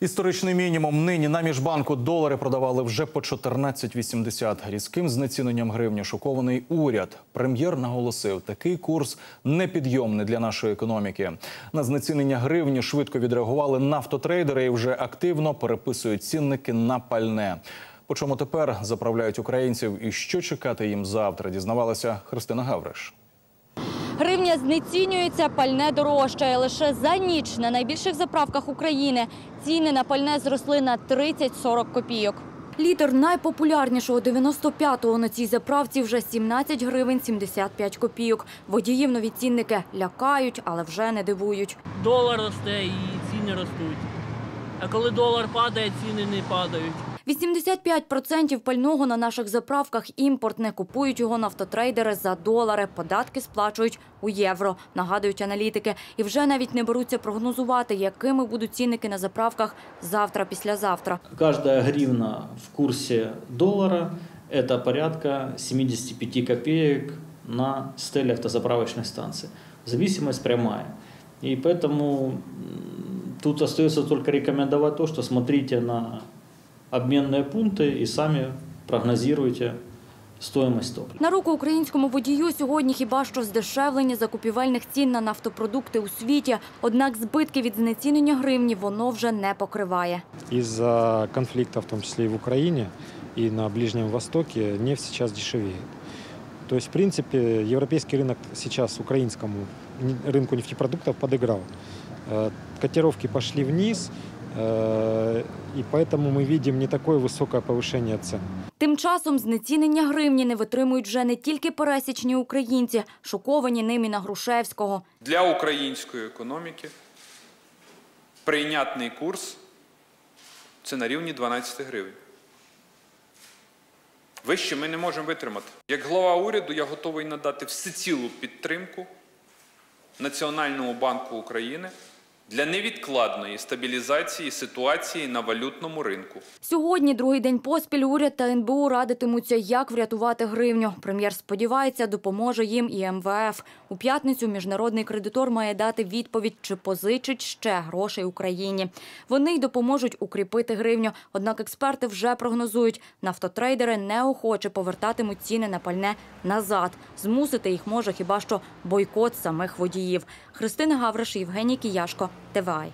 Історичний мінімум нині на міжбанку долари продавали вже по 14,80. Різким знеціненням гривні шокований уряд. Прем'єр наголосив, такий курс непідйомний для нашої економіки. На знецінення гривні швидко відреагували нафтотрейдери і вже активно переписують цінники на пальне. По чому тепер заправляють українців і що чекати їм завтра? Дізнавалася Христина Гавриш. Гривня знецінюється, пальне дорожчає. Лише за ніч на найбільших заправках України ціни на пальне зросли на 30-40 копійок. Літр найпопулярнішого 95-го на цій заправці вже 17 гривень 75 копійок. Водіїв нові цінники лякають, але вже не дивують. долар росте і ціни ростуть. А коли долар падає, ціни не падають. 85% пального на наших заправках імпортне. Купують його нафтотрейдери за долари. Податки сплачують у євро, нагадують аналітики. І вже навіть не беруться прогнозувати, якими будуть цінники на заправках завтра, післязавтра. Каждая гривна в курсе доллара – это порядка 75 копеек на стеле автозаправочной станции. Зависимость прямая. И поэтому тут остается только рекомендовать то, что смотрите на обменные пункты и сами прогнозируйте стоимость топлива. На руку українському водію сьогодні хіба що здешевлення закупівельних цін на нафтопродукти у світі. Однак збитки від знецінення гривні воно вже не покриває. Из-за конфликта, в том числе и в Украине, и на Ближнем Востоке, нефть сейчас дешевеет. То есть, в принципе, европейский рынок сейчас украинскому не- рынку нефтепродуктов подыграл. Э, Котировки пошли вниз, э, и поэтому мы видим не такое высокое повышение цен. Тим часом знецінення гривні не витримують вже не тільки пересічні українці, шоковані ними на Грушевського. Для української економіки прийнятний курс це на рівні 12 гривень. Вище ми не можемо витримати. Як глава уряду я готовий надати всецілу підтримку Національному банку України для невідкладної стабілізації ситуації на валютному ринку. Сьогодні, другий день поспіль, уряд та НБУ радитимуться, як врятувати гривню. Прем'єр сподівається, допоможе їм і МВФ. У п'ятницю міжнародний кредитор має дати відповідь, чи позичить ще грошей Україні. Вони й допоможуть укріпити гривню. Однак експерти вже прогнозують, нафтотрейдери неохоче повертатимуть ціни на пальне назад. Змусити їх може хіба що бойкот самих водіїв. Христина Гавриш, Євгеній Кіяшко, ТВАЙ.